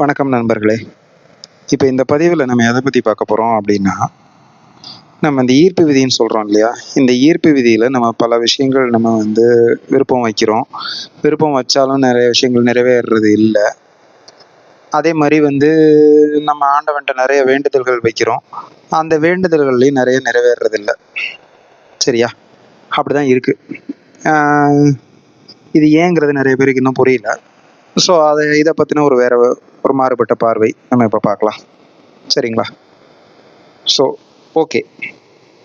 வணக்கம் நண்பர்களே. இப்போ இந்த பதிவில் நம்ம எதை பற்றி பார்க்க போகிறோம் அப்படின்னா நம்ம இந்த ஈர்ப்பு விதின்னு சொல்கிறோம் இல்லையா? இந்த ஈர்ப்பு விதியில் நம்ம பல விஷயங்கள் நம்ம வந்து விருப்பம் வைக்கிறோம். விருப்பம் வச்சாலும் நிறைய விஷயங்கள் நிறைவேறுறது இல்லை. அதே மாதிரி வந்து நம்ம ஆண்டவன்ட்ட நிறைய வேண்டுதல்கள் வைக்கிறோம். அந்த வேண்டுதல்கள்லையும் நிறைய நிறைவேறது இல்லை. சரியா? அப்படி தான் இருக்குது இது ஏங்கிறது நிறைய பேருக்கு இன்னும் புரியல. ஸோ அதை இதை பற்றின ஒரு வேற ஒரு மாறுபட்ட பார்வை நம்ம இப்போ பார்க்கலாம். சரிங்களா? ஸோ ஓகே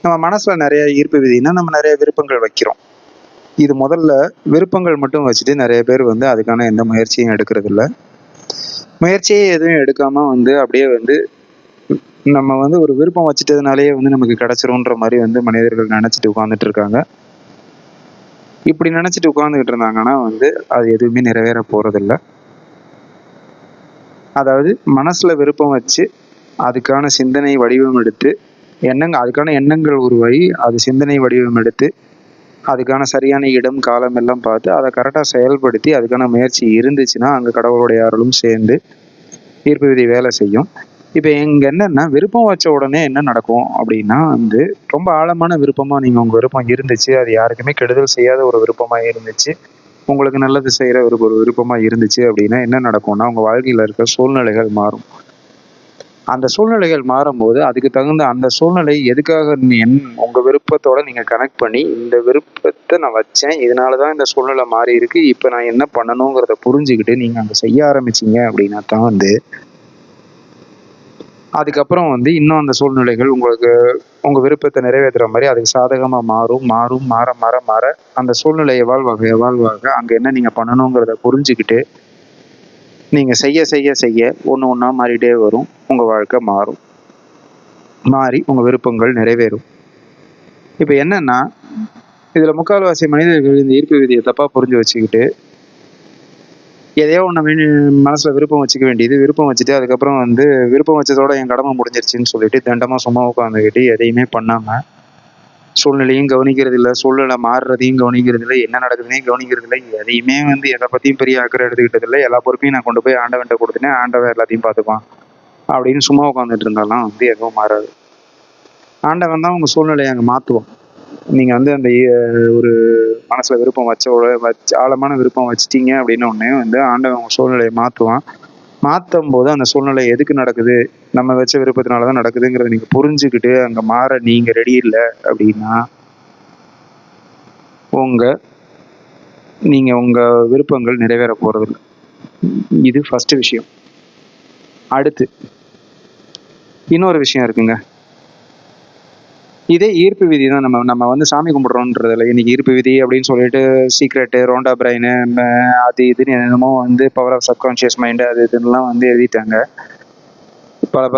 நம்ம மனசில் நிறைய ஈர்ப்பு விதினா நம்ம நிறைய விருப்பங்கள் வைக்கிறோம். இது முதல்ல விருப்பங்கள் மட்டும் வச்சுட்டு நிறைய பேர் வந்து அதுக்கான எந்த முயற்சியும் எடுக்கிறதில்ல. முயற்சியே எதுவும் எடுக்காமல் வந்து அப்படியே வந்து நம்ம வந்து ஒரு விருப்பம் வச்சுட்டதுனாலேயே வந்து நமக்கு கிடைச்சிரும்ன்ற மாதிரி வந்து மனிதர்கள் நினச்சிட்டு உட்காந்துட்டு இருக்காங்க. இப்படி நினச்சிட்டு உட்காந்துக்கிட்டு இருந்தாங்கன்னா வந்து அது எதுவுமே நிறைவேற போகிறதில்ல அதாவது மனசில் விருப்பம் வச்சு அதுக்கான சிந்தனை வடிவம் எடுத்து எண்ணங்கள் அதுக்கான எண்ணங்கள் உருவாகி அது சிந்தனை வடிவம் எடுத்து அதுக்கான சரியான இடம் காலம் எல்லாம் பார்த்து அதை கரெக்டாக செயல்படுத்தி அதுக்கான முயற்சி இருந்துச்சுன்னா அங்கே கடவுளுடைய அருளும் சேர்ந்து ஈர்ப்பு விதி வேலை செய்யும். இப்போ இங்கே என்னன்னா விருப்பம் வச்ச உடனே என்ன நடக்கும் அப்படின்னா வந்து ரொம்ப ஆழமான விருப்பமாக நீங்கள் உங்கள் விருப்பம் இருந்துச்சு அது யாருக்குமே கெடுதல் செய்யாத ஒரு விருப்பமாக இருந்துச்சு உங்களுக்கு நல்லது செய்கிற ஒரு ஒரு விருப்பமாக இருந்துச்சு அப்படின்னா என்ன நடக்கும்னா உங்கள் வாழ்க்கையில் இருக்க சூழ்நிலைகள் மாறும். அந்த சூழ்நிலைகள் மாறும்போது அதுக்கு தகுந்த அந்த சூழ்நிலை எதுக்காக என் உங்கள் விருப்பத்தோட நீங்கள் கனெக்ட் பண்ணி இந்த விருப்பத்தை நான் வச்சேன் இதனால தான் இந்த சூழ்நிலை மாறி இருக்கு இப்போ நான் என்ன பண்ணணுங்கிறத புரிஞ்சுக்கிட்டு நீங்கள் அங்கே செய்ய ஆரம்பிச்சீங்க அப்படின்னா தான் வந்து அதுக்கப்புறம் வந்து இன்னும் அந்த சூழ்நிலைகள் உங்களுக்கு உங்கள் விருப்பத்தை நிறைவேற்றுற மாதிரி அதுக்கு சாதகமாக மாறும் மாறும் மாற மாற மாற அந்த சூழ்நிலை எவால்வாக எவால்வாக அங்கே என்ன நீங்கள் பண்ணணுங்கிறத புரிஞ்சுக்கிட்டு நீங்கள் செய்ய செய்ய செய்ய ஒன்று ஒன்றா மாறிட்டே வரும் உங்கள் வாழ்க்கை மாறும். மாறி உங்கள் விருப்பங்கள் நிறைவேறும். இப்போ என்னென்னா இதில் முக்கால்வாசி மனிதர்கள் இந்த ஈர்ப்பு விதியை தப்பாக புரிஞ்சு வச்சுக்கிட்டு எதையோ ஒன்று மீன் மனசில் விருப்பம் வச்சுக்க வேண்டியது. விருப்பம் வச்சுட்டு அதுக்கப்புறம் வந்து விருப்பம் வச்சதோட என் கடமை முடிஞ்சிருச்சுன்னு சொல்லிட்டு தண்டமாக சும்மா உட்காந்துக்கிட்டு எதையுமே பண்ணாமல் சூழ்நிலையும் கவனிக்கிறது இல்லை சூழ்நிலை மாறுறதையும் கவனிக்கிறது இல்லை என்ன நடக்குதுன்னே கவனிக்கிறது இல்லை எதையுமே வந்து எதை பற்றியும் பெரிய அக்கறை எடுத்துக்கிட்டது இல்லை எல்லா பொறுப்பையும் நான் கொண்டு போய் ஆண்டவன்ட்ட கொடுத்துனேன் ஆண்டவன் எல்லாத்தையும் பார்த்துப்பான். அப்படின்னு சும்மா உட்காந்துட்டு இருந்தாலும் வந்து எதுவும் மாறாது. ஆண்டவன் தான் உங்கள் சூழ்நிலையை அங்கே மாற்றுவான் நீங்கள் வந்து அந்த ஒரு மனசில் விருப்பம் வச்ச வச்சு ஆழமான விருப்பம் வச்சிட்டீங்க அப்படின்னு ஒன்று வந்து ஆண்டவன் உங்கள் சூழ்நிலையை மாற்றுவான் மாற்றும் போது அந்த சூழ்நிலை எதுக்கு நடக்குது? நம்ம வச்ச விருப்பத்தினால தான் நடக்குதுங்கிறத நீங்கள் புரிஞ்சுக்கிட்டு அங்கே மாற நீங்கள் ரெடி இல்லை அப்படின்னா உங்கள் நீங்கள் உங்கள் விருப்பங்கள் நிறைவேற போகிறதில்ல இது ஃபஸ்ட்டு விஷயம். அடுத்து இன்னொரு விஷயம் இருக்குங்க. இதே ஈர்ப்பு விதி தான் நம்ம நம்ம வந்து சாமி கும்பிட்றோன்றதில்ல இன்னைக்கு ஈர்ப்பு விதி அப்படின்னு சொல்லிட்டு சீக்ரெட்டு ரோண்டா பிரைனு அது இதுன்னு என்னமோ வந்து பவர் ஆஃப் சப்கான்ஷியஸ் மைண்டு அது இதுன்னெலாம் வந்து எழுதிட்டாங்க. பல ப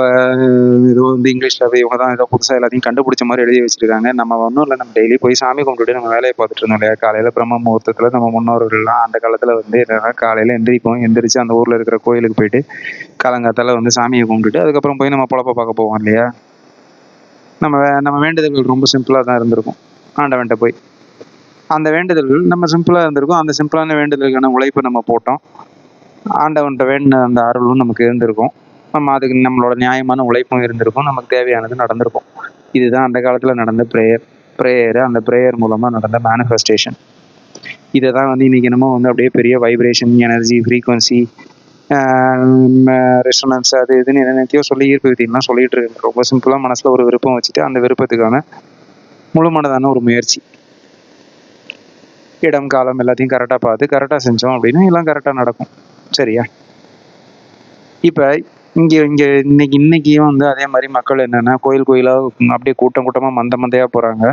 ஏதோ வந்து இங்கிலீஷில் இவங்க தான் ஏதோ புதுசாக எல்லாத்தையும் கண்டுபிடிச்ச மாதிரி எழுதி வச்சிருக்காங்க. நம்ம ஒன்றும் இல்லை நம்ம டெய்லி போய் சாமி கும்பிட்டுட்டு நம்ம வேலையை பார்த்துட்டு இருந்தோம் இல்லையா? காலையில் பிரம்ம முகூர்த்தத்தில் நம்ம முன்னோர்கள்லாம் அந்த காலத்தில் வந்து என்னென்னா காலையில் எந்திரிப்போம் எந்திரிச்சு அந்த ஊரில் இருக்கிற கோயிலுக்கு போயிட்டு காலங்காத்தால் வந்து சாமியை கும்பிட்டுட்டு அதுக்கப்புறம் போய் நம்ம பொழப்ப பார்க்க போவோம் இல்லையா? நம்ம நம்ம வேண்டுதல்கள் ரொம்ப சிம்பிளாக தான் இருந்திருக்கும். ஆண்டவன்ட்ட போய். அந்த வேண்டுதல்கள் நம்ம சிம்பிளாக இருந்திருக்கும். அந்த சிம்பிளான வேண்டுதலுக்கான உழைப்பு நம்ம போட்டோம். ஆண்டவன்ட்ட வேண்டின அந்த அருளும் நமக்கு இருந்திருக்கும். நம்ம அதுக்கு நம்மளோட நியாயமான உழைப்பும் இருந்திருக்கும். நமக்கு தேவையானது நடந்திருக்கும். இதுதான் அந்த காலத்தில் நடந்த ப்ரேயர் ப்ரேயர் அந்த ப்ரேயர் மூலமாக நடந்த மேனிஃபெஸ்டேஷன் இதை தான் வந்து இன்னைக்கு என்னமோ வந்து அப்படியே பெரிய வைப்ரேஷன் எனர்ஜி ஃப்ரீக்குவன்சி ரெசனன்ஸ் அது இதுன்னு என்னென்னத்தையோ சொல்லி ஈர்ப்பு விதிலாம் சொல்லிட்டு இருக்கு. ரொம்ப சிம்பிளாக மனசில் ஒரு விருப்பம் வச்சுட்டு அந்த விருப்பத்துக்கான முழுமனதான ஒரு முயற்சி. இடம் காலம் எல்லாத்தையும் கரெக்டாக பார்த்து கரெக்டாக செஞ்சோம் அப்படின்னா எல்லாம் கரெக்டாக நடக்கும். சரியா? இப்போ இங்கே இங்கே இன்னைக்கு இன்னைக்கும் வந்து அதே மாதிரி மக்கள் என்னென்னா கோயில் கோயிலாக அப்படியே கூட்டம் கூட்டமாக மந்த மந்தையாக போகிறாங்க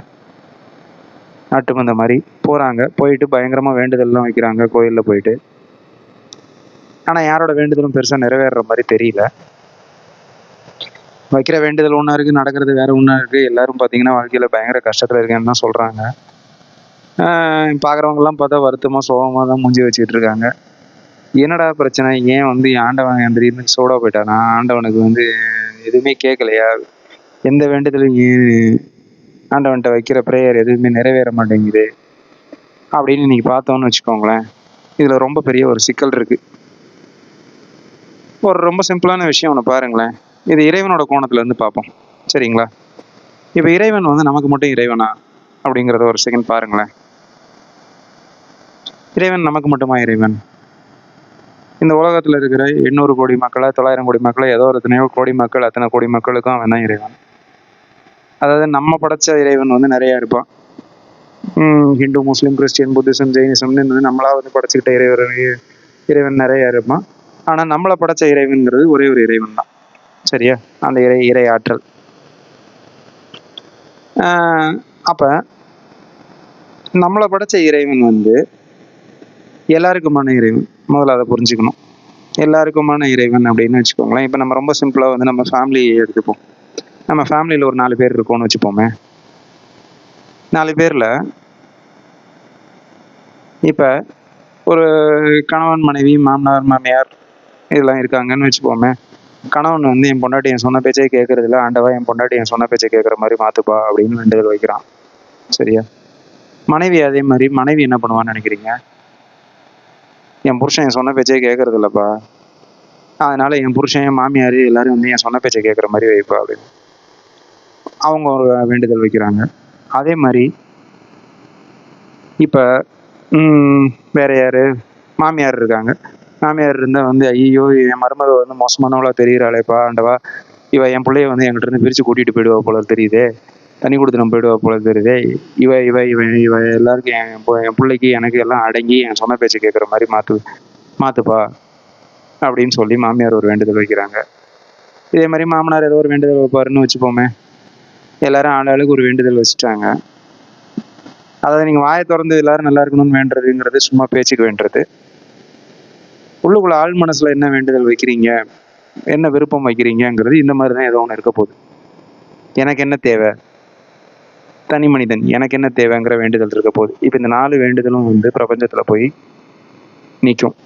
நாட்டு மந்த மாதிரி போகிறாங்க போயிட்டு பயங்கரமாக வேண்டுதல்லாம் வைக்கிறாங்க கோயிலில் போயிட்டு. ஆனால் யாரோட வேண்டுதலும் பெருசாக நிறைவேறுற மாதிரி தெரியல. வைக்கிற வேண்டுதல் ஒன்றா இருக்குது நடக்கிறது வேற ஒன்றா இருக்குது எல்லாரும் பார்த்தீங்கன்னா வாழ்க்கையில் பயங்கர கஷ்டத்தில் இருக்கேன்னு தான் சொல்கிறாங்க பார்க்குறவங்கலாம் பார்த்தா வருத்தமாக சோகமாக தான் மூஞ்சி வச்சுக்கிட்டு இருக்காங்க. என்னடா பிரச்சனை? ஏன் வந்து ஆண்டவன் என் திடீர்னு சோடா போயிட்டானா? ஆண்டவனுக்கு வந்து எதுவுமே கேட்கலையா எந்த வேண்டுதலும் ஏன் ஆண்டவன்கிட்ட வைக்கிற ப்ரேயர் எதுவுமே நிறைவேற மாட்டேங்குது? அப்படின்னு நீங்கள் பார்த்தோன்னு வச்சுக்கோங்களேன். இதில் ரொம்ப பெரிய ஒரு சிக்கல் இருக்குது ஒரு ரொம்ப சிம்பிளான விஷயம் ஒன்று பாருங்களேன். இது இறைவனோட கோணத்துலேருந்து பார்ப்போம். சரிங்களா? இப்போ இறைவன் வந்து நமக்கு மட்டும் இறைவனா? அப்படிங்கிறத ஒரு செகண்ட் பாருங்களேன். இறைவன் நமக்கு மட்டுமா இறைவன்? இந்த உலகத்தில் இருக்கிற எண்ணூறு கோடி மக்களை தொள்ளாயிரம் கோடி மக்களை ஏதோ ஒரு எத்தனையோ கோடி மக்கள் அத்தனை கோடி மக்களுக்கும் அவன் தான் இறைவன். அதாவது நம்ம படைச்ச இறைவன் வந்து நிறையா இருப்பான். ஹிந்து முஸ்லீம் கிறிஸ்டியன் புத்திசம் ஜெயினிசம்னு வந்து நம்மளா வந்து படைச்சிக்கிட்ட இறைவர் இறைவன் நிறைய இருப்பான். ஆனா நம்மளை படைச்ச இறைவன்கிறது ஒரே ஒரு இறைவன் தான் சரியா? அந்த இறை இறை ஆற்றல். அப்ப நம்மளை படைச்ச இறைவன் வந்து எல்லாருக்குமான இறைவன். முதல்ல அதை புரிஞ்சுக்கணும். எல்லாருக்குமான இறைவன் அப்படின்னு வச்சுக்கோங்களேன். இப்போ நம்ம ரொம்ப சிம்பிளாக வந்து நம்ம ஃபேமிலியை எடுத்துப்போம். நம்ம ஃபேமிலியில் ஒரு நாலு பேர் இருக்கோம்னு வச்சுப்போமே. நாலு பேரில் இப்போ ஒரு கணவன் மனைவி மாமனார் மாமியார் இதெல்லாம் இருக்காங்கன்னு வச்சுப்போமே கணவன் வந்து என் பொண்டாட்டி என் சொன்ன பேச்சே கேட்கறதில்ல ஆண்டவா என் பொண்டாட்டி என் சொன்ன பேச்சை கேட்குற மாதிரி மாத்துப்பா அப்படின்னு வேண்டுதல் வைக்கிறான். சரியா? மனைவி அதே மாதிரி மனைவி என்ன பண்ணுவான்னு நினைக்கிறீங்க? என் புருஷன் என் சொன்ன பேச்சே கேட்கறது இல்லப்பா அதனால என் புருஷன் என் மாமியார் எல்லாரும் வந்து என் சொன்ன பேச்சை கேட்குற மாதிரி வைப்பா அப்படின்னு. அவங்க ஒரு வேண்டுதல் வைக்கிறாங்க. அதே மாதிரி இப்போ வேற யாரு? மாமியார் இருக்காங்க. மாமியார் இருந்தால் வந்து ஐயோ என் மருமக வந்து மோசமானவளா தெரிகிறாளேப்பா ஆண்டவா. இவ என் பிள்ளைய வந்து என்கிட்ட இருந்து பிரித்து கூட்டிகிட்டு போயிடுவா போல தெரியுதே. தண்ணி கொடுத்து நம்ம போயிடுவா போல தெரியுது. இவ இவ இவ இவ எல்லாருக்கும் என் என் பிள்ளைக்கு எனக்கு எல்லாம் அடங்கி என் சொன்ன பேச்சு கேட்குற மாதிரி மாற்று மாற்றுப்பா அப்படின்னு சொல்லி மாமியார் ஒரு வேண்டுதல் வைக்கிறாங்க. இதே மாதிரி மாமனார் ஏதோ ஒரு வேண்டுதல் வைப்பாருன்னு வச்சுப்போமே. எல்லாரும் ஆளாளுக்கு ஒரு வேண்டுதல் வச்சுட்டாங்க. அதாவது நீங்கள் வாயை திறந்து எல்லாரும் நல்லா இருக்கணும்னு வேண்டுறதுங்கிறது சும்மா பேச்சுக்கு வேண்டுறது. உள்ளுக்குள்ள ஆள் மனசுல என்ன வேண்டுதல் வைக்கிறீங்க? என்ன விருப்பம் வைக்கிறீங்கங்கிறது இந்த மாதிரி தான் ஏதோ ஒன்று இருக்க போகுது. எனக்கு என்ன தேவை? தனி மனிதன் எனக்கு என்ன தேவைங்கிற வேண்டுதல் இருக்க போகுது. இப்போ இந்த நாலு வேண்டுதலும் வந்து பிரபஞ்சத்தில் போய் நிற்கும்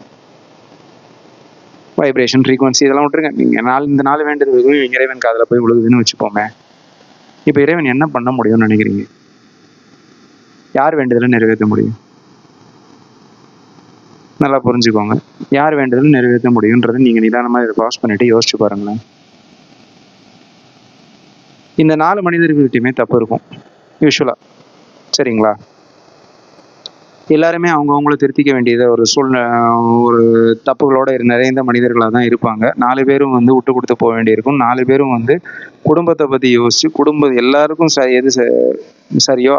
வைப்ரேஷன் ஃப்ரீக்வன்சி இதெல்லாம் விட்டுருங்க. நீங்கள் நாலு இந்த நாலு வேண்டுதல்களும் இறைவன் காதில் போய் விழுகுதுன்னு வச்சுப்போமே இப்போ இறைவன் என்ன பண்ண முடியும்னு நினைக்கிறீங்க? யார் வேண்டுதலை நிறைவேற்ற முடியும்? நல்லா புரிஞ்சுக்கோங்க. யார் வேண்டுதலும் நிறைவேற்ற முடியுன்றது நீங்க நிதானமாக இதை பாஸ் பண்ணிட்டு யோசிச்சு பாருங்களேன். இந்த நாலு மனிதர்கள்ட்டையுமே தப்பு இருக்கும். யூஸ்வலாக சரிங்களா? எல்லாருமே அவங்கவுங்கள திருத்திக்க வேண்டியது ஒரு சூழ்நிலை ஒரு தப்புகளோட நிறைந்த மனிதர்களாக தான் இருப்பாங்க. நாலு பேரும் வந்து விட்டு கொடுத்து போக வேண்டியிருக்கும். நாலு பேரும் வந்து குடும்பத்தை பற்றி யோசிச்சு குடும்பம் எல்லாருக்கும் ச எது ச சரியோ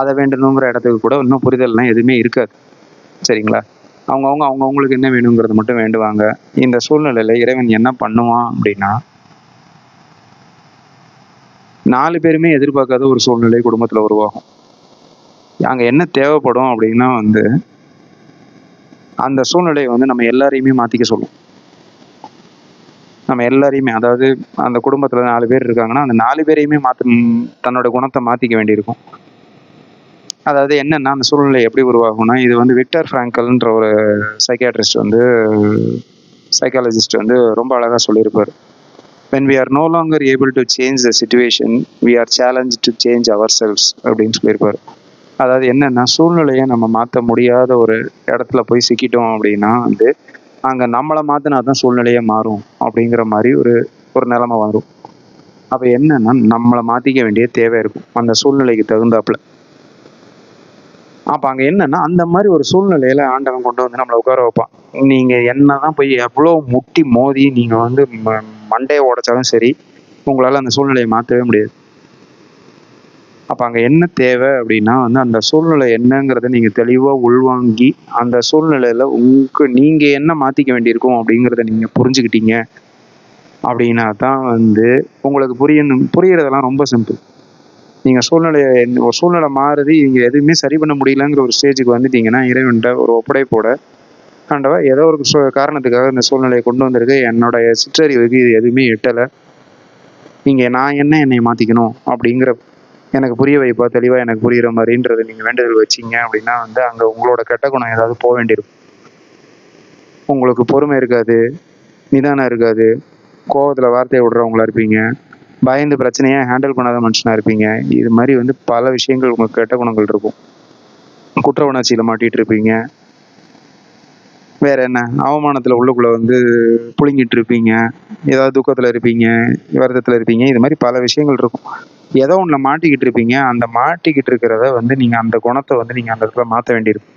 அதை வேண்டணுங்கிற இடத்துக்கு கூட இன்னும் புரிதல்லாம் எதுவுமே இருக்காது. சரிங்களா? அவங்கவுங்க அவங்கவுங்களுக்கு என்ன வேணுங்கிறது மட்டும் வேண்டுவாங்க. இந்த சூழ்நிலையில் இறைவன் என்ன பண்ணுவான் அப்படின்னா நாலு பேருமே எதிர்பார்க்காத ஒரு சூழ்நிலை குடும்பத்தில் உருவாகும். அங்கே என்ன தேவைப்படும் அப்படின்னா வந்து அந்த சூழ்நிலையை வந்து நம்ம எல்லாரையுமே மாற்றிக்க சொல்லும். நம்ம எல்லாரையுமே அதாவது அந்த குடும்பத்தில் நாலு பேர் இருக்காங்கன்னா அந்த நாலு பேரையுமே மாற்ற தன்னோட குணத்தை மாற்றிக்க வேண்டியிருக்கும். அதாவது என்னென்னா அந்த சூழ்நிலை எப்படி உருவாகும்னா இது வந்து விக்டர் ஃப்ராங்கல்ன்ற ஒரு சைக்கியாட்ரிஸ்ட் வந்து சைக்காலஜிஸ்ட் வந்து ரொம்ப அழகாக சொல்லியிருப்பார். When we are no longer able to change the situation we are challenge to change ourselves அப்படின்னு சொல்லியிருப்பார். அதாவது என்னென்னா சூழ்நிலையை நம்ம மாற்ற முடியாத ஒரு இடத்துல போய் சிக்கிட்டோம் அப்படின்னா வந்து அங்கே நம்மளை மாற்றினா தான் சூழ்நிலையே மாறும் அப்படிங்கிற மாதிரி ஒரு ஒரு நிலைமை வரும். அப்போ என்னென்னா நம்மளை மாற்றிக்க வேண்டிய தேவை இருக்கும். அந்த சூழ்நிலைக்கு தகுந்தாப்புல. அப்போ அங்கே என்னன்னா அந்த மாதிரி ஒரு சூழ்நிலையில ஆண்டவன் கொண்டு வந்து நம்மளை உட்கார வைப்பான். நீங்க என்னதான் போய் எவ்வளோ முட்டி மோதி நீங்க வந்து ம- மண்டையை உடைச்சாலும் சரி உங்களால அந்த சூழ்நிலையை மாற்றவே முடியாது. அப்போ அங்கே என்ன தேவை அப்படின்னா வந்து அந்த சூழ்நிலை என்னங்கிறத நீங்கள் தெளிவாக உள்வாங்கி அந்த சூழ்நிலையில் உங்களுக்கு நீங்கள் என்ன மாற்றிக்க வேண்டியிருக்கும் அப்படிங்கிறத நீங்கள் புரிஞ்சுக்கிட்டீங்க அப்படின்னா தான் வந்து உங்களுக்கு புரியணும் புரியறதெல்லாம் ரொம்ப சிம்பிள் நீங்கள் சூழ்நிலையை ஒரு சூழ்நிலை மாறுது நீங்கள் எதுவுமே சரி பண்ண முடியலங்கிற ஒரு ஸ்டேஜுக்கு வந்துட்டீங்கன்னா இறைவன்கிட்ட ஒரு ஒப்படைப்போட ஆண்டவா ஏதோ ஒரு காரணத்துக்காக இந்த சூழ்நிலையை கொண்டு வந்திருக்கு. என்னோட சிற்றறிவுக்கு இது எதுவுமே எட்டலை. நீங்கள் நான் என்ன என்னை மாற்றிக்கணும் அப்படிங்கிற எனக்கு புரிய வைப்பா தெளிவாக எனக்கு புரிகிற மாதிரின்றது நீங்கள் வேண்டுதல் வச்சீங்க அப்படின்னா வந்து அங்கே உங்களோட கெட்ட குணம் ஏதாவது போக வேண்டியிருக்கும். உங்களுக்கு பொறுமை இருக்காது நிதானம் இருக்காது கோபத்தில் வார்த்தையை விடுறவங்களா இருப்பீங்க. பயந்து பிரச்சனையை ஹேண்டில் பண்ணாத மனுஷனாக இருப்பீங்க. இது மாதிரி வந்து பல விஷயங்கள் உங்கள் கெட்ட குணங்கள் இருக்கும். குற்ற உணர்ச்சியில் மாட்டிகிட்டு இருப்பீங்க. வேற என்ன? அவமானத்தில் உள்ளுக்குள்ளே வந்து புழுங்கிட்டு இருப்பீங்க. ஏதாவது துக்கத்தில் இருப்பீங்க வருத்தத்தில் இருப்பீங்க. இது மாதிரி பல விஷயங்கள் இருக்கும். ஏதோ ஒன்றில் மாட்டிக்கிட்டு இருப்பீங்க. அந்த மாட்டிக்கிட்டு இருக்கிறத வந்து நீங்கள் அந்த குணத்தை வந்து நீங்கள் அந்த இடத்துல மாற்ற வேண்டியிருக்கும்.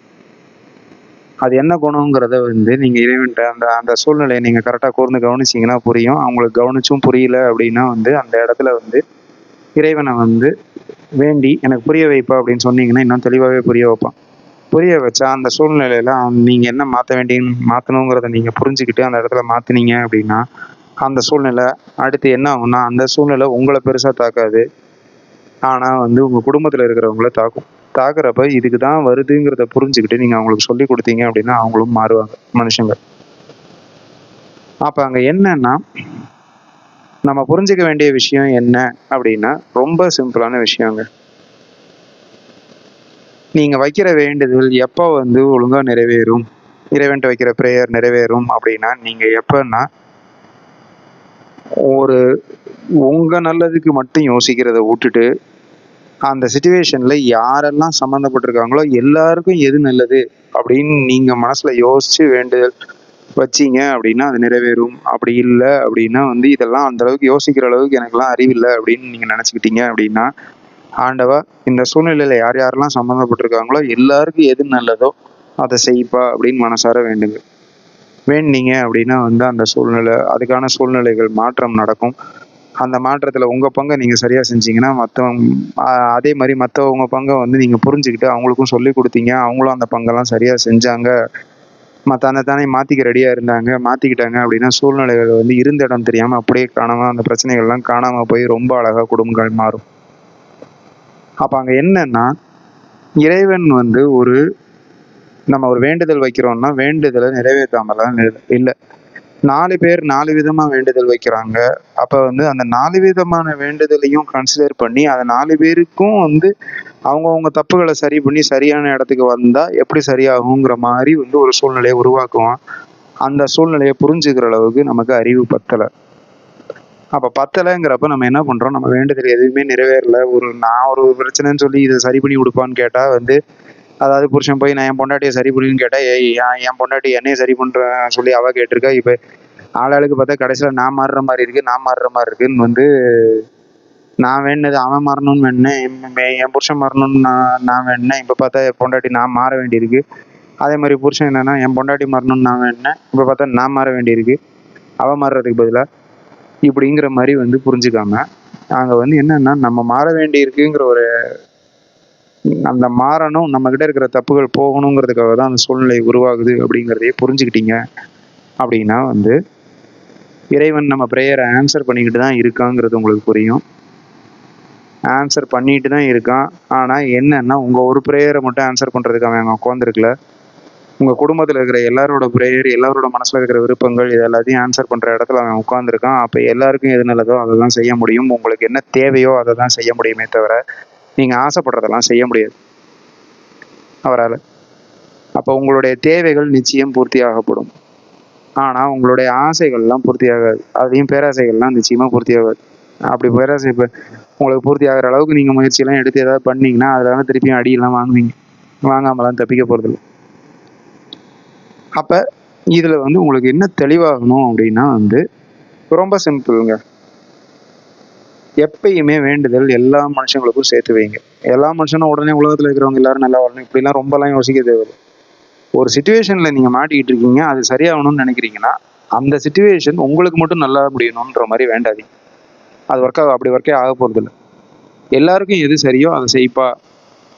அது என்ன குணங்கிறத வந்து நீங்கள் இறைவன்ட்ட அந்த அந்த சூழ்நிலையை நீங்கள் கரெக்டாக கூர்ந்து கவனிச்சிங்கன்னா புரியும். அவங்களுக்கு கவனிச்சும் புரியல அப்படின்னா வந்து அந்த இடத்துல வந்து இறைவனை வந்து வேண்டி எனக்கு புரிய வைப்பா அப்படின்னு சொன்னீங்கன்னா இன்னும் தெளிவாகவே புரிய வைப்பான். புரிய வச்சா அந்த சூழ்நிலையில நீங்கள் என்ன மாற்ற வேண்டிய மாற்றணுங்கிறத நீங்கள் புரிஞ்சுக்கிட்டு அந்த இடத்துல மாற்றினீங்க அப்படின்னா அந்த சூழ்நிலை அடுத்து என்ன ஆகும்னா அந்த சூழ்நிலை உங்களை பெருசாக தாக்காது. ஆனால் வந்து உங்கள் குடும்பத்தில் இருக்கிறவங்கள தாக்கும். தாக்குறப்ப இதுக்கு தான் வருதுங்கிறத புரிஞ்சுக்கிட்டு நீங்கள் அவங்களுக்கு சொல்லி கொடுத்தீங்க அப்படின்னா அவங்களும் மாறுவாங்க மனுஷங்க. அப்போ அங்கே என்னன்னா நம்ம புரிஞ்சுக்க வேண்டிய விஷயம் என்ன அப்படின்னா ரொம்ப சிம்பிளான விஷயங்க. நீங்கள் வைக்கிற வேண்டுதல் எப்போ வந்து ஒழுங்காக நிறைவேறும்? இறைவன்ட்டு வைக்கிற ப்ரேயர் நிறைவேறும் அப்படின்னா நீங்கள் எப்போன்னா ஒரு உங்கள் நல்லதுக்கு மட்டும் யோசிக்கிறத விட்டுட்டு அந்த சுச்சுவேஷனில் யாரெல்லாம் சம்மந்தப்பட்டிருக்காங்களோ எல்லாருக்கும் எது நல்லது அப்படின்னு நீங்கள் மனசில் யோசித்து வேண்டுதல் வச்சீங்க அப்படின்னா அது நிறைவேறும். அப்படி இல்லை அப்படின்னா வந்து இதெல்லாம் அந்த அளவுக்கு யோசிக்கிற அளவுக்கு எனக்கெல்லாம் அறிவில்லை அப்படின்னு நீங்கள் நினச்சிக்கிட்டீங்க அப்படின்னா ஆண்டவா இந்த சூழ்நிலையில் யார் யாரெல்லாம் சம்மந்தப்பட்டிருக்காங்களோ எல்லாருக்கும் எது நல்லதோ அதை செய்ப்பா அப்படின்னு மனசார வேண்டுங்க. வேண்டினீங்க அப்படின்னா வந்து அந்த சூழ்நிலை அதுக்கான சூழ்நிலைகள் மாற்றம் நடக்கும். அந்த மாற்றத்தில் உங்கள் பங்கை நீங்கள் சரியாக செஞ்சீங்கன்னா மற்றவங்க அதே மாதிரி மற்றவங்க பங்கை வந்து நீங்கள் புரிஞ்சுக்கிட்டு அவங்களுக்கும் சொல்லி கொடுத்தீங்க. அவங்களும் அந்த பங்கெல்லாம் சரியாக செஞ்சாங்க. மற்ற அந்த தானே மாற்றிக்க ரெடியாக இருந்தாங்க. மாற்றிக்கிட்டாங்க அப்படின்னா சூழ்நிலைகள் வந்து இருந்த இடம் தெரியாமல் அப்படியே காணாமல் அந்த பிரச்சனைகள்லாம் காணாமல் போய் ரொம்ப அழகாக குடும்பங்கள் மாறும். அப்போ அங்கே என்னன்னா இறைவன் வந்து ஒரு நம்ம ஒரு வேண்டுதல் வைக்கிறோம்னா வேண்டுதலை நிறைவேற்றாமலாம் இல்லை. நாலு பேர் நாலு விதமாக வேண்டுதல் வைக்கிறாங்க. அப்போ வந்து அந்த நாலு விதமான வேண்டுதலையும் கன்சிடர் பண்ணி அதை நாலு பேருக்கும் வந்து அவங்கவுங்க தப்புகளை சரி பண்ணி சரியான இடத்துக்கு வந்தால் எப்படி சரியாகுங்கிற மாதிரி வந்து ஒரு சூழ்நிலையை உருவாக்குவான். அந்த சூழ்நிலையை புரிஞ்சுக்கிற அளவுக்கு நமக்கு அறிவு பத்தலை. அப்போ பத்தலைங்கிறப்ப நம்ம என்ன பண்ணுறோம் நம்ம வேண்டுதல் எதுவுமே நிறைவேறல. ஒரு நான் ஒரு பிரச்சனைன்னு சொல்லி இதை சரி பண்ணி கொடுப்பான்னு கேட்டால் வந்து அதாவது புருஷன் போய் நான் என் பொண்டாட்டியை சரி பண்ணுன்னு கேட்டால் என் பொண்டாட்டி என்னையை சரி பண்ணுறேன் சொல்லி அவள் கேட்டிருக்கா. இப்போ ஆளாளுக்கு பார்த்தா கடைசியில் நான் மாறுற மாதிரி இருக்குது நான் மாறுற மாதிரி இருக்குன்னு வந்து நான் வேணுனது அவன் மாறணும்னு வேணேன் என் புருஷன் மாறணும்னு நான் நான் வேணேன் இப்போ பார்த்தா என் பொண்டாட்டி நான் மாற வேண்டியிருக்கு. அதே மாதிரி புருஷன் என்னென்னா என் பொண்டாட்டி மாறணும்னு நான் வேணேன் இப்போ பார்த்தா நான் மாற வேண்டியிருக்கு. அவன் மாறுறதுக்கு பதிலாக இப்படிங்கிற மாதிரி வந்து புரிஞ்சுக்காம அங்கே வந்து என்னென்னா நம்ம மாற வேண்டியிருக்குங்கிற ஒரு அந்த மாறணும் நம்ம கிட்ட இருக்கிற தப்புகள் போகணுங்கிறதுக்காக தான் அந்த சூழ்நிலை உருவாகுது அப்படிங்கிறதையே புரிஞ்சுக்கிட்டீங்க அப்படின்னா வந்து இறைவன் நம்ம ப்ரேயரை ஆன்சர் பண்ணிக்கிட்டு தான் இருக்காங்கிறது உங்களுக்கு புரியும். ஆன்சர் பண்ணிட்டு தான் இருக்கான். ஆனால் என்னன்னா உங்கள் ஒரு ப்ரேயரை மட்டும் ஆன்சர் பண்ணுறதுக்கு அவன் உட்காந்துருக்கல உங்கள் குடும்பத்தில் இருக்கிற எல்லாரோட ப்ரேயர் எல்லாரோட மனசில் இருக்கிற விருப்பங்கள் இது எல்லாத்தையும் ஆன்சர் பண்ணுற இடத்துல அவன் உட்காந்துருக்கான் அப்போ எல்லாருக்கும் எது நல்லதோ அதை தான் செய்ய முடியும். உங்களுக்கு என்ன தேவையோ அதை தான் செய்ய முடியுமே தவிர நீங்கள் ஆசைப்படுறதெல்லாம் செய்ய முடியாது. அவரால். அப்போ உங்களுடைய தேவைகள் நிச்சயம் பூர்த்தி ஆகப்படும் ஆனால் உங்களுடைய ஆசைகள்லாம் பூர்த்தி ஆகாது அதையும் பேராசைகள்லாம் நிச்சயமாக பூர்த்தி ஆகாது அப்படி பேராசை இப்போ உங்களுக்கு பூர்த்தி ஆகிற அளவுக்கு நீங்கள் முயற்சியெல்லாம் எடுத்து ஏதாவது பண்ணிங்கன்னா அதில் திருப்பியும் அடியெல்லாம் வாங்குவீங்க. வாங்காமலாம் தப்பிக்க போகிறதில்ல அப்போ இதில் வந்து உங்களுக்கு என்ன தெளிவாகணும் அப்படின்னா வந்து ரொம்ப சிம்பிளுங்க எப்பயுமே வேண்டுதல் எல்லா மனுஷங்களுக்கும் சேர்த்து வைங்க. எல்லா மனுஷனும் உடனே உலகத்தில் இருக்கிறவங்க எல்லாரும் நல்லா வரணும். இப்படிலாம் ரொம்பலாம் யோசிக்க தேவையில்லை. ஒரு சுச்சுவேஷனில் நீங்கள் மாட்டிக்கிட்டு இருக்கீங்க அது சரியாகணும்னு நினைக்கிறீங்கன்னா அந்த சுச்சுவேஷன் உங்களுக்கு மட்டும் நல்லா முடியணுன்ற மாதிரி வேண்டாதீங்க. அது ஒர்க் ஆகும் அப்படி ஒர்க்கே ஆக போகிறதில்ல எல்லாருக்கும் எது சரியோ அதை செய்ப்பா.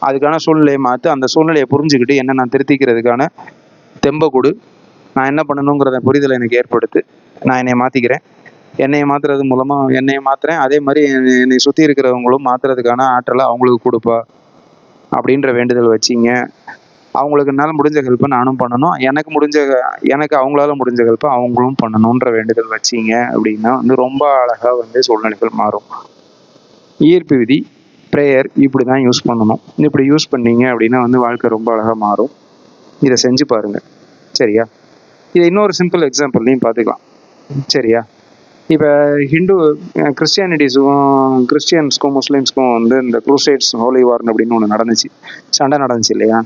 அதுக்கான சூழ்நிலையை மாற்று அந்த சூழ்நிலையை புரிஞ்சுக்கிட்டு என்ன நான் திருத்திக்கிறதுக்கான தெம்ப கொடு. நான் என்ன பண்ணணுங்கிறத புரிதலை எனக்கு ஏற்படுத்து. நான் என்னை மாற்றிக்கிறேன் என்னையை மாற்றுறது மூலமாக என்னையை மாற்றுறேன் அதே மாதிரி என்னை சுற்றி இருக்கிறவங்களும் மாற்றுறதுக்கான ஆற்றலை அவங்களுக்கு கொடுப்பா. அப்படின்ற வேண்டுதல் வச்சிங்க. அவங்களுக்கு என்னால் முடிஞ்ச ஹெல்ப்பை நானும் பண்ணணும். எனக்கு முடிஞ்ச எனக்கு அவங்களால முடிஞ்ச ஹெல்ப்பை அவங்களும் பண்ணணுன்ற வேண்டுதல் வச்சிங்க அப்படின்னா வந்து ரொம்ப அழகாக வந்து சூழ்நிலைகள் மாறும். ஈர்ப்பு விதி ப்ரேயர் இப்படி தான் யூஸ் பண்ணணும். இப்படி யூஸ் பண்ணீங்க அப்படின்னா வந்து வாழ்க்கை ரொம்ப அழகாக மாறும். இதை செஞ்சு பாருங்கள் சரியா? இதை இன்னொரு சிம்பிள் எக்ஸாம்பிள்லையும் பார்த்துக்கலாம். சரியா? இப்போ ஹிந்து கிறிஸ்டியானிட்டிஸுக்கும் கிறிஸ்டியன்ஸ்க்கும் முஸ்லீம்ஸ்க்கும் வந்து இந்த க்ரூசைட்ஸ் ஹோலி வார்ன் அப்படின்னு ஒன்று நடந்துச்சு. சண்டை நடந்துச்சு இல்லையா?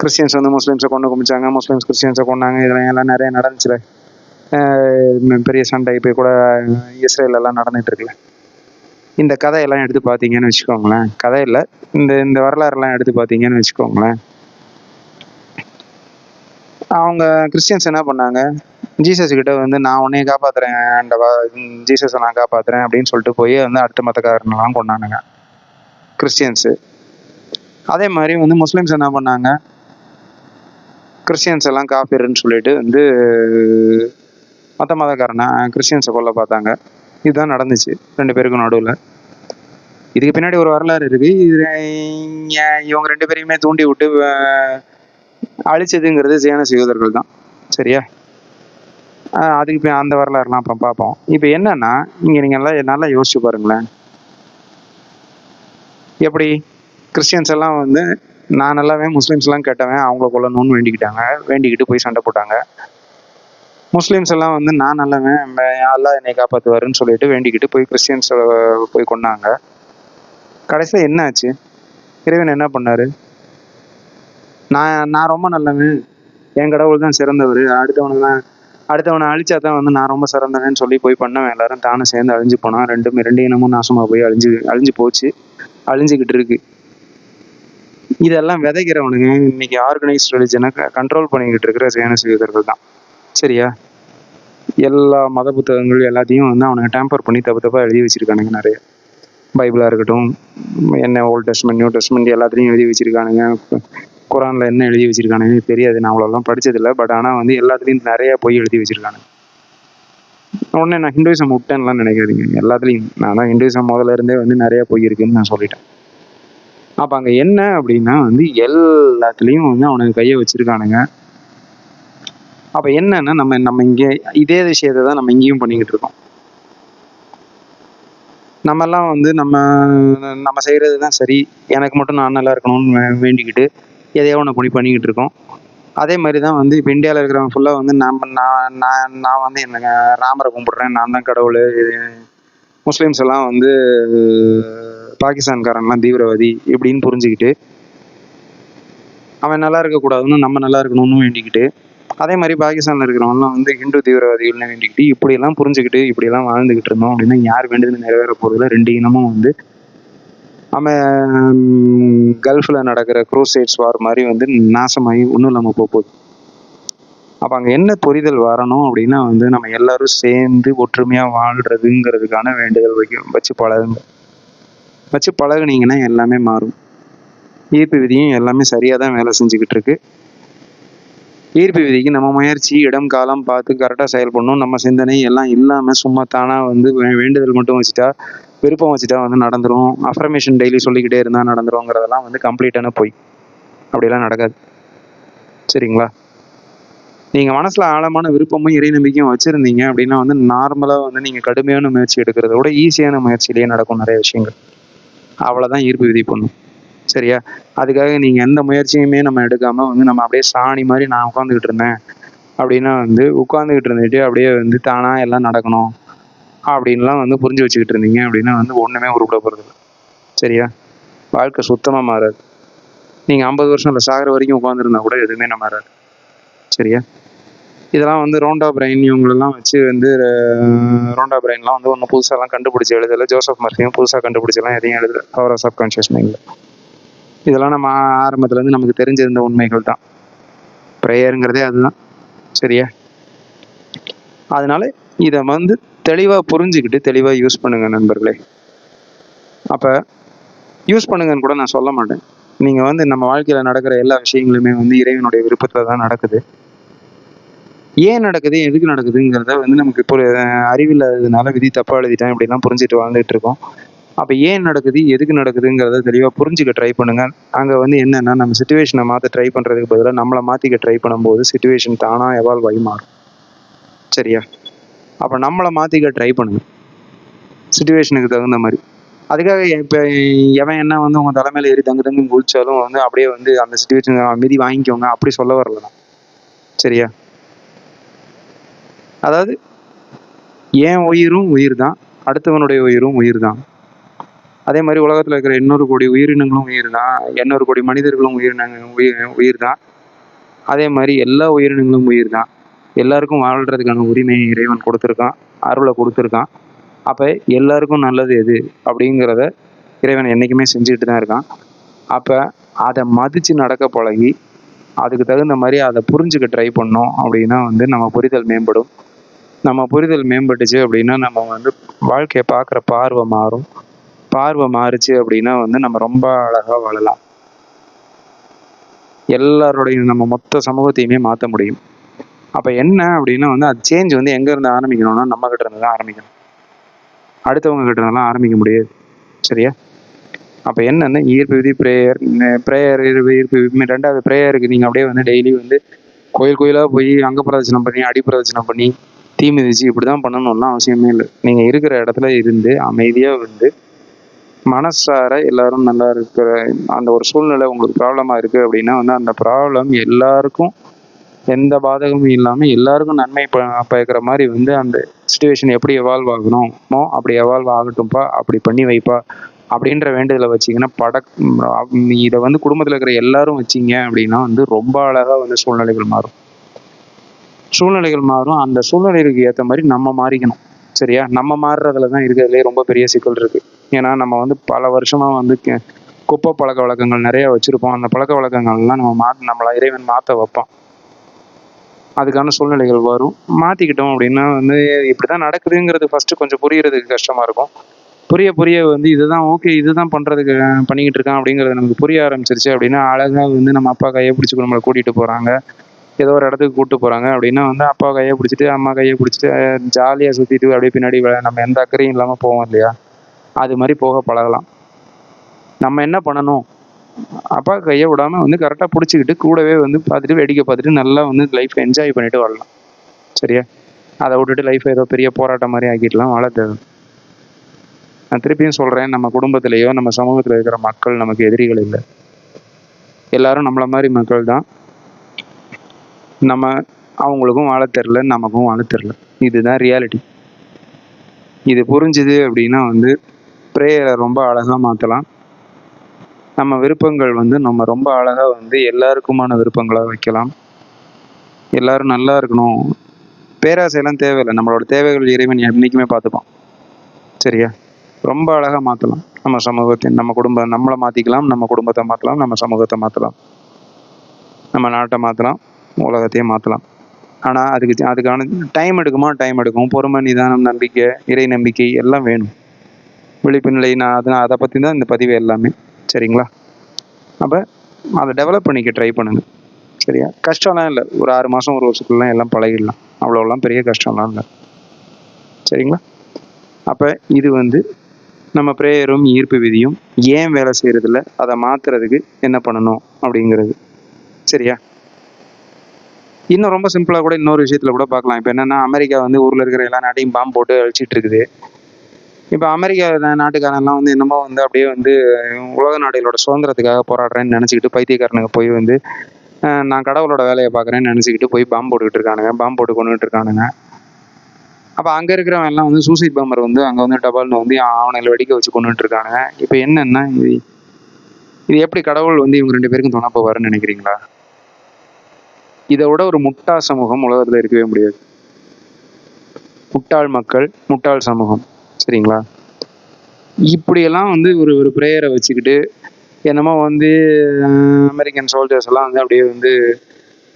கிறிஸ்டியன்ஸ் வந்து முஸ்லீம்ஸை கொண்டு குமிச்சாங்க முஸ்லீம்ஸ் கிறிஸ்டியன்ஸை கொண்டாங்க இதெல்லாம் எல்லாம் நிறைய நடந்துச்சுல. பெரிய சண்டை இப்போ கூட இஸ்ரேல் எல்லாம் நடந்துட்டு இருக்குல்ல. இந்த கதையெல்லாம் எடுத்து பார்த்தீங்கன்னு வச்சுக்கோங்களேன். கதையில் இந்த இந்த வரலாறுலாம் எடுத்து பார்த்தீங்கன்னு வச்சுக்கோங்களேன். அவங்க கிறிஸ்டியன்ஸ் என்ன பண்ணாங்க? ஜீசஸ் கிட்ட வந்து நான் உன்னைய காப்பாத்துறேன் அந்த ஜீசஸை நான் காப்பாத்துறேன் அப்படின்னு சொல்லிட்டு போய் வந்து அடுத்த மதக்காரனெல்லாம் கொண்டானுங்க. கிறிஸ்டியன்ஸு அதே மாதிரி வந்து முஸ்லீம்ஸ் என்ன பண்ணாங்க? கிறிஸ்டியன்ஸ் எல்லாம் காஃபிர்னு சொல்லிட்டு வந்து மற்ற மதக்காரனை கிறிஸ்டியன்ஸை கொல்ல பார்த்தாங்க. இதுதான் நடந்துச்சு ரெண்டு பேருக்கும் நடுவில். இதுக்கு பின்னாடி ஒரு வரலாறு இருக்கு. இது இவங்க ரெண்டு பேரையுமே தூண்டி விட்டு அழிச்சதுங்கிறது சேன சகோதரர்கள் தான். சரியா? அதுக்கு இப்போ அந்த வரலாறுலாம் அப்புறம் பார்ப்போம். இப்போ என்னன்னா இங்கே நீங்கள் நல்லா நல்லா யோசிச்சு பாருங்களேன். எப்படி? கிறிஸ்டியன்ஸ் எல்லாம் வந்து நான் நல்லாவே முஸ்லீம்ஸ்லாம் கேட்டவேன் கேட்டவன் அவங்கள கொல்லணும்னு வேண்டிக்கிட்டாங்க. வேண்டிக்கிட்டு போய் சண்டை போட்டாங்க. முஸ்லீம்ஸ் எல்லாம் வந்து நான் நல்லவன் எல்லாம் என்னை காப்பாற்றுவாருன்னு சொல்லிட்டு வேண்டிக்கிட்டு போய் கிறிஸ்டியன்ஸ் போய் கொண்டாங்க கடைசியில் என்ன ஆச்சு? இறைவன் என்ன பண்ணார்? நான் நான் ரொம்ப நல்லவன். என் கடவுள் தான் சிறந்தவர். அடுத்தவனெல்லாம் அடுத்தவனை அழிச்சா தான் வந்து நான் ரொம்ப சிறந்தவன்னு சொல்லி போய் பண்ணவன். எல்லாரும் தானும் சேர்ந்து அழிஞ்சு போனான் ரெண்டும் ரெண்டு இனமும் நாசமாக போய் அழிஞ்சு அழிஞ்சு போச்சு. அழிஞ்சுக்கிட்டு இருக்கு. இதெல்லாம் விதைக்கிறவனுங்க. இன்னைக்கு ஆர்கனைஸ்ட் ரிலிஜனை கண்ட்ரோல் பண்ணிக்கிட்டு இருக்கிற சேன யூதர்கள் தான். சரியா? எல்லா மத புத்தகங்கள் எல்லாத்தையும் வந்து அவனுங்க டேம்பர் பண்ணி தப்பு தப்பாக எழுதி வச்சிருக்கானுங்க நிறைய. பைபிளாக இருக்கட்டும் என்ன ஓல்ட் டெஸ்ட்மெண்ட் நியூ டெஸ்ட்மெண்ட் எல்லாத்துலேயும் எழுதி வச்சிருக்கானுங்க. குரானில் என்ன எழுதி வச்சிருக்கானுங்க தெரியாது. நான் அவ்வளோலாம் படித்ததில்லை பட் ஆனால் வந்து எல்லாத்துலேயும் நிறையா போய் எழுதி வச்சுருக்கானுங்க. உடனே நான் ஹிந்துவிசம் விட்டேன்லாம் நினைக்காதீங்க. எல்லாத்துலேயும். நான் தான் ஹிந்துவிசம் முதல்ல இருந்தே வந்து நிறையா போய் இருக்குன்னு நான் சொல்லிட்டேன். அப்போ அங்கே என்ன அப்படின்னா வந்து எல்லாத்துலேயும் வந்து அவனுக்கு கையை வச்சுருக்கானுங்க. அப்போ என்னன்னா நம்ம நம்ம இங்கே இதே விஷயத்தை தான் நம்ம இங்கேயும் பண்ணிக்கிட்டு இருக்கோம். நம்மெல்லாம் வந்து நம்ம நம்ம செய்கிறது தான் சரி. எனக்கு மட்டும் நான் நல்லா இருக்கணும்னு வேண்டிக்கிட்டு எதையோ ஒன்று பண்ணி பண்ணிக்கிட்டு இருக்கோம். அதே மாதிரி தான் வந்து இப்போ இந்தியாவில் இருக்கிறவங்க ஃபுல்லாக வந்து நம்ம நான் நான் நான் வந்து என்ன ராமரை கும்பிட்றேன். நான் தான் கடவுள். முஸ்லீம்ஸ் எல்லாம் வந்து பாகிஸ்தான்காரன்லாம் தீவிரவாதி இப்படின்னு புரிஞ்சுக்கிட்டு அவன் நல்லா இருக்கக்கூடாதுன்னு நம்ம நல்லா இருக்கணும்னு வேண்டிக்கிட்டு அதே மாதிரி பாகிஸ்தானில் இருக்கிறவங்கலாம் வந்து ஹிந்து தீவிரவாதிகள்னு வேண்டிக்கிட்டு இப்படியெல்லாம் புரிஞ்சுக்கிட்டு இப்படியெல்லாம் வாழ்ந்துக்கிட்டு இருந்தோம் அப்படின்னா யார் வேண்டுதல் நிறைவேற போகிறதுல ரெண்டு இனமும் வந்து அவன் கல்ஃபில் நடக்கிற க்ரூசைட்ஸ் வார் மாதிரி வந்து நாசமாகி ஒன்றும் இல்லாமல் போகுது. அப்போ அங்கே என்ன புரிதல் வரணும் அப்படின்னா வந்து நம்ம எல்லாரும் சேர்ந்து ஒற்றுமையாக வாழ்கிறதுங்கிறதுக்கான வேண்டுதல் வைக்க வச்சு பழகுங்க. வச்சு பழகுனீங்கன்னா எல்லாமே மாறும். ஈர்ப்பு விதியும் எல்லாமே சரியாக தான் வேலை செஞ்சுக்கிட்டு இருக்கு. ஈர்ப்பு விதிக்கு நம்ம முயற்சி இடம் காலம் பார்த்து கரெக்டாக செயல்படணும். நம்ம சிந்தனை எல்லாம் இல்லாமல் சும்மா தானாக வந்து வே- வேண்டுதல் மட்டும் வச்சுட்டா விருப்பம் வச்சுட்டா வந்து நடந்துடும் அஃபர்மேஷன் டெய்லி சொல்லிக்கிட்டே இருந்தால் நடந்துருங்கிறதெல்லாம் வந்து கம்ப்ளீட்டான போய். அப்படிலாம் நடக்காது. சரிங்களா? நீங்கள் மனசில் ஆழமான விருப்பமும் இறை நம்பிக்கையும் வச்சுருந்தீங்க அப்படின்னா வந்து நார்மலாக வந்து நீங்கள் கடுமையான முயற்சி எடுக்கிறத விட ஈஸியான முயற்சியிலேயே நடக்கும் நிறைய விஷயங்கள். அவ்வளோதான் ஈர்ப்பு விதி பண்ணும் சரியா? அதுக்காக நீங்கள் எந்த முயற்சியுமே நம்ம எடுக்காமல் வந்து நம்ம அப்படியே சாணி மாதிரி நான் உட்காந்துக்கிட்டு இருந்தேன். அப்படின்னா வந்து உட்காந்துக்கிட்டு இருந்துட்டு அப்படியே வந்து தானாக எல்லாம் நடக்கணும். அப்படின்லாம் வந்து புரிஞ்சு வச்சுக்கிட்டு இருந்தீங்க அப்படின்னா வந்து ஒன்றுமே உருப்பட போகிறது சரியா? வாழ்க்கை சுத்தமாக மாறாது. நீங்கள் ஐம்பது வருஷம் இல்லை சாகிற வரைக்கும் உட்காந்துருந்தா கூட எதுவுமே நம்ம மாறாது சரியா? இதெல்லாம் வந்து ரோண்டா பிரைன் இவங்களெல்லாம் வச்சு வந்து ரோண்டா பிரைன்லாம் வந்து ஒன்றும் புதுசாலாம் கண்டுபிடிச்சி எழுதலை. ஜோசப் மர்ஃபியும் புதுசாக கண்டுபிடிச்சலாம் எதையும் எழுதலை. பவர் ஆஃப் சப்கான்ஷியஸ் மைண்டில் இதெல்லாம் நம்ம ஆரம்பத்துலேருந்து நமக்கு தெரிஞ்சிருந்த உண்மைகள் தான். ப்ரேயருங்கிறதே அதுதான். சரியா? அதனால இதை வந்து தெளிவாக புரிஞ்சுக்கிட்டு தெளிவாக யூஸ் பண்ணுங்க நண்பர்களே. அப்போ யூஸ் பண்ணுங்கன்னு கூட நான் சொல்ல மாட்டேன். நீங்கள் வந்து நம்ம வாழ்க்கையில் நடக்கிற எல்லா விஷயங்களுமே வந்து இறைவனுடைய விருப்பத்தில் தான் நடக்குது. ஏன் நடக்குது எதுக்கு நடக்குதுங்கிறத வந்து நமக்கு இப்போ அறிவில்லாததுனால விதி தப்பாக எழுதிட்டேன் இப்படிலாம் புரிஞ்சுட்டு வாழ்ந்துட்டு இருக்கோம். அப்போ ஏன் நடக்குது எதுக்கு நடக்குதுங்கிறத தெளிவாக புரிஞ்சுக்க ட்ரை பண்ணுங்க. அங்கே வந்து என்னென்னா நம்ம சுச்சுவேஷனை மாற்ற ட்ரை பண்ணுறதுக்கு பதிலாக நம்மளை மாற்றிக்க ட்ரை பண்ணும்போது சுச்சுவேஷன் தானாக எவால்வ் ஆகி மாறும். சரியா? அப்போ நம்மளை மாற்றிக்க ட்ரை பண்ணுங்க. சுச்சுவேஷனுக்கு தகுந்த மாதிரி. அதுக்காக இப்போ எவன் என்ன வந்து உங்கள் தலைமையில் ஏறி தங்கு தங்கு குளிச்சாலும் வந்து அப்படியே வந்து அந்த சுச்சுவேஷன் மீதி வாங்கிக்கோங்க. அப்படி சொல்ல வரல சரியா? அதாவது என் உயிரும் உயிர் தான் அடுத்தவனுடைய உயிரும் உயிர் தான் அதே மாதிரி உலகத்தில் இருக்கிற எண்ணூறு கோடி உயிரினங்களும் உயிர் தான் எண்ணூறு கோடி மனிதர்களும் உயிரினங்க உயிர் உயிர் தான் அதே மாதிரி எல்லா உயிரினங்களும் உயிர் தான் எல்லாருக்கும் வாழ்கிறதுக்கான உரிமையை இறைவன் கொடுத்துருக்கான் அருளை கொடுத்துருக்கான். அப்போ எல்லாருக்கும் நல்லது எது? அப்படிங்கிறத இறைவன் என்றைக்குமே செஞ்சுக்கிட்டு தான் இருக்கான். அப்போ அதை மதித்து நடக்க பழகி அதுக்கு தகுந்த மாதிரி அதை புரிஞ்சுக்க ட்ரை பண்ணோம் அப்படின்னா வந்து நம்ம புரிதல் மேம்படும். நம்ம புரிதல் மேம்பட்டுச்சு அப்படின்னா நம்ம வந்து வாழ்க்கையை பார்க்குற பார்வை மாறும். பார்வை மாறுச்சு அப்படின்னா வந்து நம்ம ரொம்ப அழகாக வாழலாம். எல்லாருடைய நம்ம மொத்த சமூகத்தையுமே மாற்ற முடியும். அப்போ என்ன அப்படின்னா வந்து அது சேஞ்ச் வந்து எங்கேருந்து ஆரம்பிக்கணும்னா நம்ம கிட்ட இருந்து தான் ஆரம்பிக்கணும். அடுத்தவங்க கிட்ட இருந்தெல்லாம் ஆரம்பிக்க முடியாது. சரியா? அப்போ என்னென்ன ஈர்ப்பு விதி ப்ரேயர் ப்ரேயர் ஈர்ப்பு ரெண்டாவது ப்ரேயருக்கு நீங்கள் அப்படியே வந்து டெய்லி வந்து கோயில் கோயிலாக போய் அங்க பிரதட்சணம் பண்ணி அடி பிரதட்சணம் பண்ணி தீ மிதிச்சு இப்படி தான் பண்ணணும்லாம் அவசியமே இல்லை. நீங்கள் இருக்கிற இடத்துல இருந்து அமைதியாக வந்து மனசார எல்லாரும் நல்லா இருக்கிற அந்த ஒரு சூழ்நிலை உங்களுக்கு ப்ராப்ளமாக இருக்குது அப்படின்னா வந்து அந்த ப்ராப்ளம் எல்லாருக்கும் எந்த பாதகமும் இல்லாமல் எல்லாருக்கும் நன்மை ப பயக்கிற மாதிரி வந்து அந்த சுச்சுவேஷன் எப்படி எவால்வ் ஆகணுமோ அப்படி எவால்வ் ஆகட்டும்ப்பா அப்படி பண்ணி வைப்பா அப்படின்ற வேண்டுதலை வச்சிங்கன்னா படக் இதை வந்து குடும்பத்தில் இருக்கிற எல்லாரும் வச்சிங்க அப்படின்னா வந்து ரொம்ப அழகாக வந்து சூழ்நிலைகள் மாறும். சூழ்நிலைகள் மாறும். அந்த சூழ்நிலைகளுக்கு ஏற்ற மாதிரி நம்ம மாறிக்கணும். சரியா? நம்ம மாறுறதுல தான் இருக்கிறதுலே ரொம்ப பெரிய சிக்கல் இருக்குது ஏன்னா நம்ம வந்து பல வருஷமாக வந்து குப்பை பழக்க வழக்கங்கள் நிறைய வச்சுருப்போம். அந்த பழக்க வழக்கங்கள்லாம் நம்ம மா நம்மளை இறைவன் மாற்ற வைப்பான். அதுக்கான சூழ்நிலைகள் வரும். மாற்றிக்கிட்டோம் அப்படின்னா வந்து இப்படி தான் நடக்குதுங்கிறது ஃபஸ்ட்டு கொஞ்சம் புரியறதுக்கு கஷ்டமாக இருக்கும். புரிய புரிய வந்து இதுதான் ஓகே இதுதான் பண்ணுறதுக்கு பண்ணிக்கிட்டு இருக்கான் அப்படிங்கிறது நமக்கு புரிய ஆரம்பிச்சிருச்சு அப்படின்னா அழகாக வந்து நம்ம அப்பா கையை பிடிச்சி நம்மளை கூட்டிகிட்டு போகிறாங்க ஏதோ ஒரு இடத்துக்கு கூப்பிட்டு போகிறாங்க அப்படின்னா வந்து அப்பா கையை பிடிச்சிட்டு அம்மா கையை பிடிச்சிட்டு ஜாலியாக சுற்றிட்டு அப்படியே பின்னாடி நம்ம எந்த அக்கறையும் இல்லாமல் போவோம் இல்லையா? அது மாதிரி போக பழகலாம். நம்ம என்ன பண்ணணும்? அப்பா கையை விடாம வந்து கரெக்டாக பிடிச்சிக்கிட்டு கூடவே வந்து பார்த்துட்டு வேடிக்கை பார்த்துட்டு நல்லா வந்து லைஃப்பை என்ஜாய் பண்ணிட்டு வாழலாம் சரியா? அதை விட்டுட்டு லைஃப் ஏதோ பெரிய போராட்டம் மாதிரி ஆக்கிட்டுலாம் வாழ தேவை. நான் திருப்பியும் சொல்கிறேன் நம்ம குடும்பத்திலேயோ நம்ம சமூகத்தில் இருக்கிற மக்கள் நமக்கு எதிரிகள் இல்லை. எல்லாரும் நம்மள மாதிரி மக்கள் தான். நம்ம அவங்களுக்கும் வாழ தெரில நமக்கும் வாழ தெரில இதுதான் ரியாலிட்டி இது புரிஞ்சுது அப்படின்னா வந்து ப்ரேயரை ரொம்ப அழகாக மாற்றலாம் நம்ம விருப்பங்கள் வந்து நம்ம ரொம்ப அழகாக வந்து எல்லாருக்குமான விருப்பங்களாக வைக்கலாம். எல்லாரும் நல்லா இருக்கணும். பேராசையெல்லாம் தேவையில்லை. நம்மளோட தேவைகள் இறைவன் என்றைக்குமே பார்த்துப்பான். சரியா? ரொம்ப அழகாக மாற்றலாம் நம்ம சமூகத்தை நம்ம குடும்பம் நம்மளை மாற்றிக்கலாம் நம்ம குடும்பத்தை மாற்றலாம் நம்ம சமூகத்தை மாற்றலாம் நம்ம நாட்டை மாற்றலாம் உலகத்தையே மாற்றலாம் ஆனால் அதுக்கு அதுக்கான டைம் எடுக்குமா? டைம் எடுக்கும். பொறுமை நிதானம் நம்பிக்கை இறை நம்பிக்கை எல்லாம் வேணும். விழிப்பு நிலை நான் அதனால் அதை பற்றி தான் இந்த பதிவு எல்லாமே. சரிங்களா? அப்போ அதை டெவலப் பண்ணிக்க ட்ரை பண்ணுங்கள் சரியா? கஷ்டம்லாம் இல்லை. ஒரு ஆறு மாதம் ஒரு வருஷத்துக்குலாம் எல்லாம் பழகிடலாம். அவ்வளோலாம் பெரிய கஷ்டம்லாம் இல்லை. சரிங்களா? அப்போ இது வந்து நம்ம ப்ரேயரும் ஈர்ப்பு விதியும் ஏன் வேலை செய்கிறதில்ல அதை மாற்றுறதுக்கு என்ன பண்ணணும் அப்படிங்கிறது. சரியா? இன்னும் ரொம்ப சிம்பிளாக கூட இன்னொரு விஷயத்தில் கூட பார்க்கலாம். இப்போ என்னென்னா அமெரிக்கா வந்து ஊரில் இருக்கிற எல்லா நாட்டையும் பாம்பு போட்டு அழிச்சிட்டு இருக்குது. இப்போ அமெரிக்கா நாட்டுக்காரன்லாம் வந்து என்னமோ வந்து அப்படியே வந்து உலக நாடுகளோட சுதந்திரத்துக்காக போராடுறேன்னு நினச்சிக்கிட்டு பைத்தியக்காரனுங்க போய் வந்து நான் கடவுளோட வேலையை பார்க்குறேன்னு நினச்சிக்கிட்டு போய் பாம்பு போட்டுக்கிட்டு இருக்கானுங்க பாம்பு போட்டு கொண்டுகிட்டு இருக்கானுங்க. அப்போ அங்கே இருக்கிறவன் எல்லாம் வந்து சூசைட் பாம்பர் வந்து அங்கே வந்து டபால்னு வந்து அவனை வெடிக்க வச்சு கொண்டுட்டு இருக்கானுங்க. இப்போ என்னென்னா இது இது எப்படி கடவுள் வந்து இவங்க ரெண்டு பேருக்கும் துணை போவாருன்னு நினைக்கிறீங்களா? இதை விட ஒரு முட்டா சமூகம் உலகத்தில் இருக்கவே முடியாது. முட்டாள் மக்கள் முட்டாள் சமூகம். சரிங்களா? இப்படியெல்லாம் வந்து ஒரு ஒரு ப்ரேயரை வச்சுக்கிட்டு என்னமோ வந்து அமெரிக்கன் சோல்ஜர்ஸ் எல்லாம் வந்து அப்படியே வந்து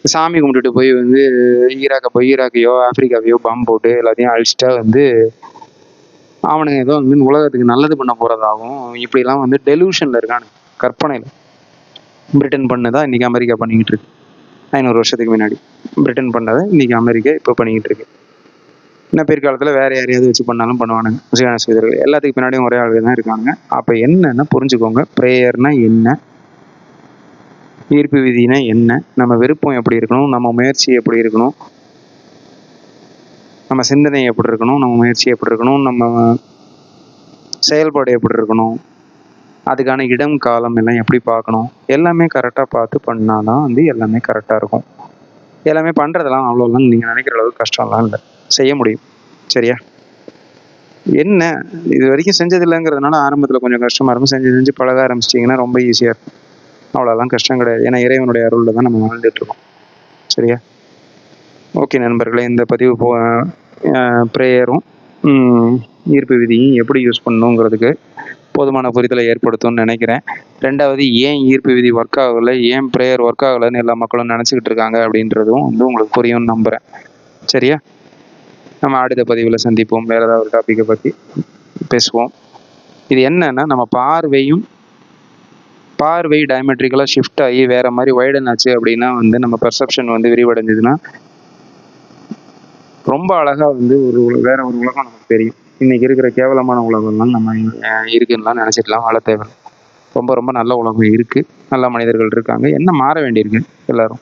சாமி கும்பிட்டுட்டு போய் வந்து ஈராக்கை போய் ஈராக்கையோ ஆப்பிரிக்காவையோ பம் போட்டு எல்லாத்தையும் அழிச்சிட்டா வந்து அவனுங்க ஏதோ வந்து உலகத்துக்கு நல்லது பண்ண போகிறதாகவும் இப்படிலாம் வந்து டெலூஷனில் இருக்கானு கற்பனையில். பிரிட்டன் பண்ணதான் இன்னைக்கு அமெரிக்கா பண்ணிக்கிட்டு இருக்கு. ஐநூறு வருஷத்துக்கு முன்னாடி. பிரிட்டன் பண்ணதை இன்னைக்கு அமெரிக்கா இப்போ பண்ணிக்கிட்டு இருக்கு. இன்னும் பிற்காலத்தில் வேற யாரையாவது வச்சு பண்ணாலும் பண்ணுவானுங்க. முஸ்லிம் செய்தர்கள் எல்லாத்துக்கு பின்னாடியும் ஒரே ஆளுங்க தான் இருக்காங்க. அப்போ என்னென்னா புரிஞ்சுக்கோங்க. ப்ரேயர்னா என்ன? ஈர்ப்பு விதினா என்ன? நம்ம விருப்பம் எப்படி இருக்கணும்? நம்ம முயற்சி எப்படி இருக்கணும்? நம்ம சிந்தனை எப்படி இருக்கணும்? நம்ம முயற்சி எப்படி இருக்கணும்? நம்ம செயல்பாடு எப்படி இருக்கணும்? அதுக்கான இடம் காலம் எல்லாம் எப்படி பார்க்கணும்? எல்லாமே கரெக்டாக பார்த்து பண்ணாதான் வந்து எல்லாமே கரெக்டாக இருக்கும். எல்லாமே பண்ணுறதெல்லாம் அவ்வளோலாம் நீங்கள் நினைக்கிற அளவுக்கு கஷ்டம்லாம் இல்லை. செய்ய முடியும். சரியா? என்ன? இது வரைக்கும் செஞ்சதில்லைங்கிறதுனால ஆரம்பத்தில் கொஞ்சம் கஷ்டமாக இருக்கும். செஞ்சு செஞ்சு பழக ஆரம்பிச்சிட்டிங்கன்னா ரொம்ப ஈஸியாக இருக்கும். அவ்வளோதான் கஷ்டம் கிடையாது. ஏன்னா இறைவனுடைய அருளில் தான் நம்ம வாழ்ந்துட்டு இருக்கோம். சரியா? ஓகே நண்பர்களே இந்த பதிவு போ ப்ரேயரும் ஈர்ப்பு விதியும் எப்படி யூஸ் பண்ணணுங்கிறதுக்கு போதுமான புரிதலை ஏற்படுத்தும்னு நினைக்கிறேன். ரெண்டாவது ஏன் ஈர்ப்பு விதி ஒர்க் ஆகலை? ஏன் ப்ரேயர் ஒர்க் ஆகலைன்னு எல்லா மக்களும் நினச்சிக்கிட்டு இருக்காங்க அப்படின்றதும் வந்து உங்களுக்கு புரியும்னு நம்புகிறேன் சரியா? நம்ம அடுத்த பதிவில் சந்திப்போம். வேறு ஏதாவது ஒரு டாப்பிக்கை பற்றி பேசுவோம். இது என்னன்னா நம்ம பார்வையும் பார்வை டயமெட்ரிக்கலாக ஷிஃப்ட் ஆகி வேற மாதிரி வைடன் ஆச்சு அப்படின்னா வந்து நம்ம பர்செப்ஷன் வந்து விரிவடைஞ்சதுன்னா ரொம்ப அழகாக வந்து ஒரு வேற ஒரு உலகம் நமக்கு தெரியும். இன்னைக்கு இருக்கிற கேவலமான உலகம்லாம் நம்ம அஹ், இருக்குன்னுலாம் வாழ தேவை ரொம்ப ரொம்ப நல்ல உலகம் இருக்கு. நல்ல மனிதர்கள் இருக்காங்க. என்ன மாற வேண்டியிருக்கு? எல்லாரும்.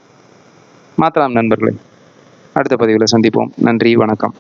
மாற்றலாம் நண்பர்களே. அடுத்த பதிவில் சந்திப்போம். நன்றி வணக்கம்.